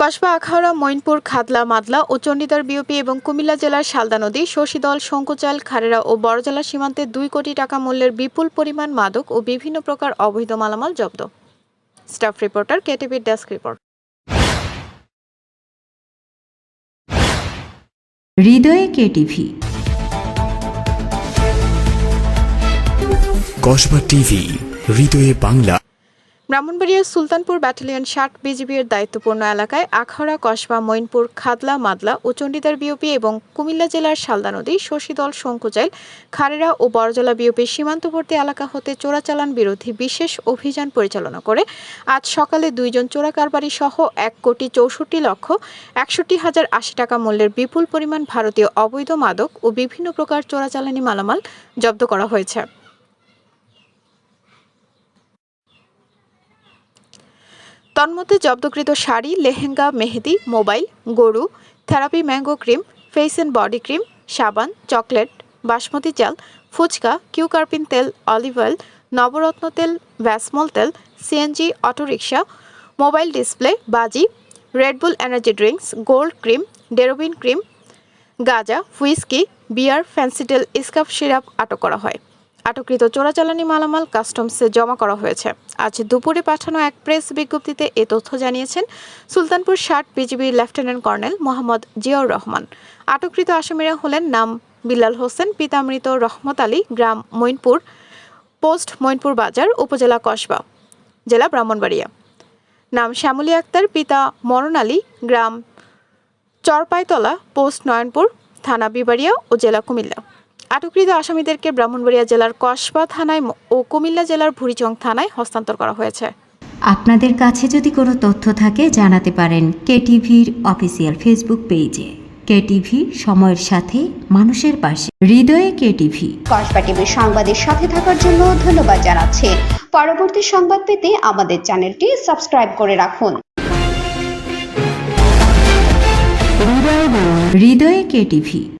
কসবা আখাউড়া মঈনপুর খাদলা মাদলা ও চণ্ডীদার বিওপি এবং কুমিল্লা জেলার শালদা নদী শশীদল শঙ্কুচাল খারেরা ও বড়জলা সীমান্তে দুই কোটি টাকা মূল্যের বিপুল পরিমাণ মাদক ও বিভিন্ন প্রকার অবৈধ মালামাল জব্দ। স্টাফ রিপোর্টার কেটিভির ডেস্ক রিপোর্ট। হৃদয়ে কেটিভি। কসবা টিভি হৃদয়ে বাংলা। ব্রাহ্মণবাড়িয়ার সুলতানপুর ব্যাটালিয়ন ষাট বিজিবির দায়িত্বপূর্ণ এলাকায় আখাউড়া কসবা মৈনপুর খাদলা, মাদলা ও চণ্ডীদার বিওপি এবং কুমিল্লা জেলার শালদা নদী, শশীদল শঙ্কুচাইল খারেরা ও বড়জলা বিওপির সীমান্তবর্তী এলাকা হতে চোরাচালান বিরোধী বিশেষ অভিযান পরিচালনা করে। আজ সকালে দুইজন চোরা কারবারি সহ এক কোটি চৌষট্টি লক্ষ একষট্টি হাজার আশি টাকা মূল্যের বিপুল পরিমাণ ভারতীয় অবৈধ মাদক ও বিভিন্ন প্রকার চোরাচালানি মালামাল জব্দ করা হয়েছে। তন্মধ্যে জব্দকৃত শাড়ি, লেহেঙ্গা, মেহেদি, মোবাইল, গরু, therapy mango cream, face and body cream, সাবান, চকলেট, বাসমতি চাল ফুচকা, কিউকার্পিন তেল, অলিভ অয়েল, নবরত্ন তেল, ভ্যাসমল তেল, CNG, auto rickshaw, mobile display, বাজি Red Bull energy drinks gold cream ডেরোবিন cream গাজা, হুইস্কি, বিয়ার ফ্যান্সিটেল ইস্কাপ সিরাপ আটক করা হয়। আটককৃত চোরাচালানি মালামাল কাস্টমসে জমা করা হয়েছে। আজ দুপুরে পাঠানো এক প্রেস বিজ্ঞপ্তিতে এ তথ্য জানিয়েছেন সুলতানপুর ষাট বিজিবির লেফটেন্যান্ট কর্নেল মোহাম্মদ জিয়াউর রহমান। আটককৃত আসামিরা হলেন নাম বিল্লাল হোসেন, পিতামৃত রহমত আলী, গ্রাম মৈনপুর পোস্ট মৈনপুর বাজার, উপজেলা কসবা, জেলা ব্রাহ্মণবাড়িয়া। নাম শ্যামলী আক্তার, পিতা মরণ আলী, গ্রাম চরপাইতলা, পোস্ট নয়নপুর, থানা বিবাড়িয়া ও জেলা কুমিল্লা। আটককৃত আসামিদেরকে ব্রাহ্মণবাড়িয়া জেলার কসবা থানায় ও কুমিল্লা জেলার ভুরিচং থানায় হস্তান্তর করা হয়েছে। আপনাদের কাছে যদি কোনো তথ্য থাকে জানাতে পারেন কেটিভির অফিসিয়াল ফেসবুক পেজে। কেটিভি সময়ের সাথে মানুষের পাশে। হৃদয়ে কেটিভি। কসবা টিভির সংবাদের সাথে থাকার জন্য ধন্যবাদ জানাচ্ছি। পরবর্তী সংবাদ পেতে আমাদের চ্যানেলটি সাবস্ক্রাইব করে রাখুন। হৃদয়ে কেটিভি।